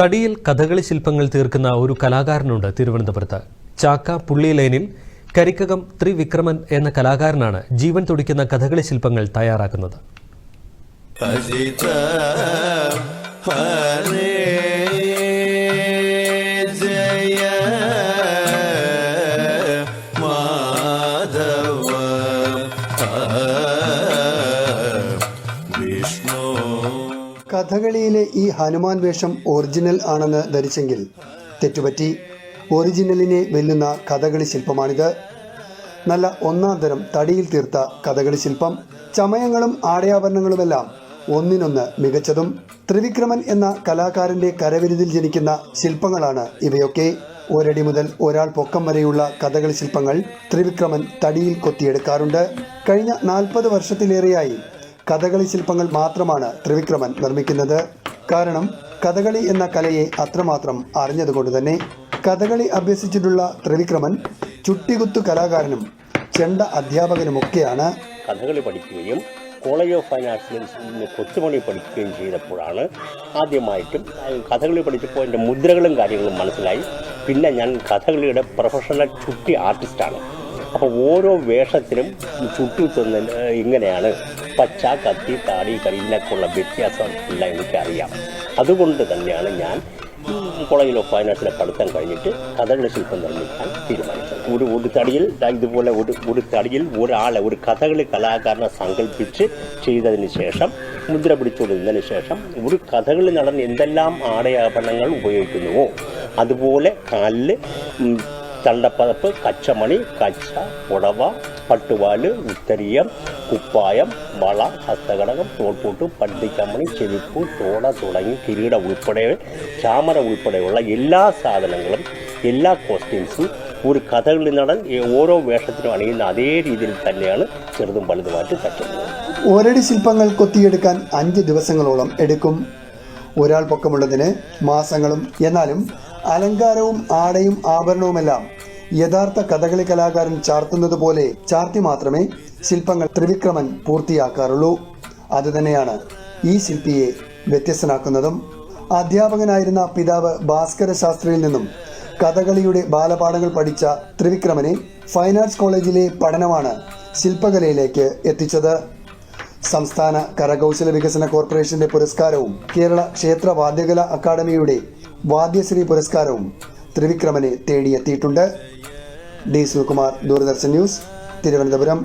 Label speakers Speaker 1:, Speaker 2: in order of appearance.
Speaker 1: തടിയിൽ കഥകളി ശില്പങ്ങൾ തീർക്കുന്ന ഒരു കലാകാരനുണ്ട് തിരുവനന്തപുരത്ത്. ചാക്ക പുള്ളി ലൈനിൽ കരിക്കകം ത്രിവിക്രമൻ എന്ന കലാകാരനാണ് ജീവൻ തുടിക്കുന്ന കഥകളി ശില്പങ്ങൾ തയ്യാറാക്കുന്നത്.
Speaker 2: കഥകളിയിലെ ഈ ഹനുമാൻ വേഷം ഒറിജിനൽ ആണെന്ന് ധരിച്ചെങ്കിൽ തെറ്റുപറ്റി. ഒറിജിനലിനെ വെല്ലുന്ന കഥകളി ശില്പമാണിത്. നല്ല ഒന്നാം തരം തടിയിൽ തീർത്ത കഥകളി ശില്പം ചമയങ്ങളും ആടയാഭരണങ്ങളുമെല്ലാം ഒന്നിനൊന്ന് മികച്ചതും ത്രിവിക്രമൻ എന്ന കലാകാരന്റെ കരവിരുതിൽ ജനിക്കുന്ന ശില്പങ്ങളാണ് ഇവയൊക്കെ. ഒരടി മുതൽ ഒരാൾ പൊക്കം വരെയുള്ള കഥകളി ശില്പങ്ങൾ ത്രിവിക്രമൻ തടിയിൽ കൊത്തിയെടുക്കാറുണ്ട്. കഴിഞ്ഞ നാൽപ്പത് വർഷത്തിലേറെയായി കഥകളി ശില്പങ്ങൾ മാത്രമാണ് ത്രിവിക്രമൻ നിർമ്മിക്കുന്നത്. കാരണം കഥകളി എന്ന കലയെ അത്രമാത്രം അറിഞ്ഞതുകൊണ്ട് തന്നെ കഥകളി അഭ്യസിച്ചിട്ടുള്ള ത്രിവിക്രമൻ ചുട്ടികുത്തു കലാകാരനും ചെണ്ട അധ്യാപകനുമൊക്കെയാണ്.
Speaker 3: കഥകളി പഠിക്കുകയും കോളേജ് ഓഫ് ഫൈൻ ആർട്സിൽ കൊച്ചുമണി പഠിക്കുകയും ചെയ്തപ്പോഴാണ് ആദ്യമായിട്ടും കഥകളി പഠിച്ചപ്പോൾ എന്റെ മുദ്രകളും കാര്യങ്ങളും മനസ്സിലായി. പിന്നെ ഞാൻ കഥകളിയുടെ പ്രൊഫഷണൽ ചുട്ടി ആർട്ടിസ്റ്റാണ് അപ്പോൾ ഓരോ വേഷത്തിലും ചുട്ടി ഇങ്ങനെയാണ്. പച്ച കത്തി താടി കരിനൊക്കെയുള്ള വ്യത്യാസം എല്ലാം എനിക്കറിയാം അതുകൊണ്ട് തന്നെയാണ് ഞാൻ കോളേജിൽ ഓഫ് ആർട്സിലെ പഠിത്തം കഴിഞ്ഞിട്ട് കഥകളി ശില്പം നിർമ്മിക്കാൻ തീരുമാനിച്ചത്. ഒരു ഒരു തടിയിൽ ഇതുപോലെ ഒരു ഒരു തടിയിൽ ഒരാളെ ഒരു കഥകളി കലാകാരനെ സങ്കല്പിച്ച് ചെയ്തതിന് ശേഷം മുദ്ര പിടിച്ചുകൊണ്ടിരുന്നതിന് ശേഷം ഒരു കഥകളി നടൻ എന്തെല്ലാം ആടയാഭരണങ്ങൾ ഉപയോഗിക്കുന്നുവോ അതുപോലെ കാലിൽ തണ്ടപ്പതപ്പ് കച്ചമണി കച്ച പുടവ പട്ടുവാൽ ഉത്തരീയം കുപ്പായം വള ഹസ്തഘടകം തോൾപൂട്ട് പണ്ടിക്കമണി ചെരുപ്പ് തോട തുടങ്ങി കിരീട ഉൾപ്പെടെ ചാമര ഉൾപ്പെടെയുള്ള എല്ലാ സാധനങ്ങളും എല്ലാ കോസ്റ്റ്യൂംസും ഒരു കഥകളി നടൻ ഓരോ വേഷത്തിനും അണിയുന്ന അതേ രീതിയിൽ തന്നെയാണ് ചെറുതും വലുതുമായിട്ട് തട്ടുന്നത്.
Speaker 2: ഒരടി ശില്പങ്ങൾ കൊത്തിയെടുക്കാൻ അഞ്ച് ദിവസങ്ങളോളം എടുക്കും. ഒരാൾ പൊക്കമുള്ളതിന് മാസങ്ങളും എന്നാലും അലങ്കാരവും ആടയും ആഭരണവുമെല്ലാം യഥാർത്ഥ കഥകളി കലാകാരൻ ചാർത്തുന്നത് പോലെ ചാർത്തി മാത്രമേ ശില്പങ്ങൾ ത്രിവിക്രമൻ പൂർത്തിയാക്കാറുള്ളൂ. അതുതന്നെയാണ് ഈ ശില്പിയെ വ്യത്യസ്തനാക്കുന്നതും. അധ്യാപകനായിരുന്ന പിതാവ് ഭാസ്കര ശാസ്ത്രിയിൽ നിന്നും കഥകളിയുടെ ബാലപാഠങ്ങൾ പഠിച്ച ത്രിവിക്രമനെ ഫൈൻ ആർട്സ് കോളേജിലെ പഠനമാണ് ശില്പകലയിലേക്ക് എത്തിച്ചത്. സംസ്ഥാന കരകൗശല വികസന കോർപ്പറേഷന്റെ പുരസ്കാരവും കേരള ക്ഷേത്ര വാദ്യകല അക്കാദമിയുടെ വാദ്യശ്രീ പുരസ്കാരവും ത്രിവിക്രമനെ തേടിയെത്തിയിട്ടുണ്ട്. D Sukumar Doordarshan news Thiruvananthapuram.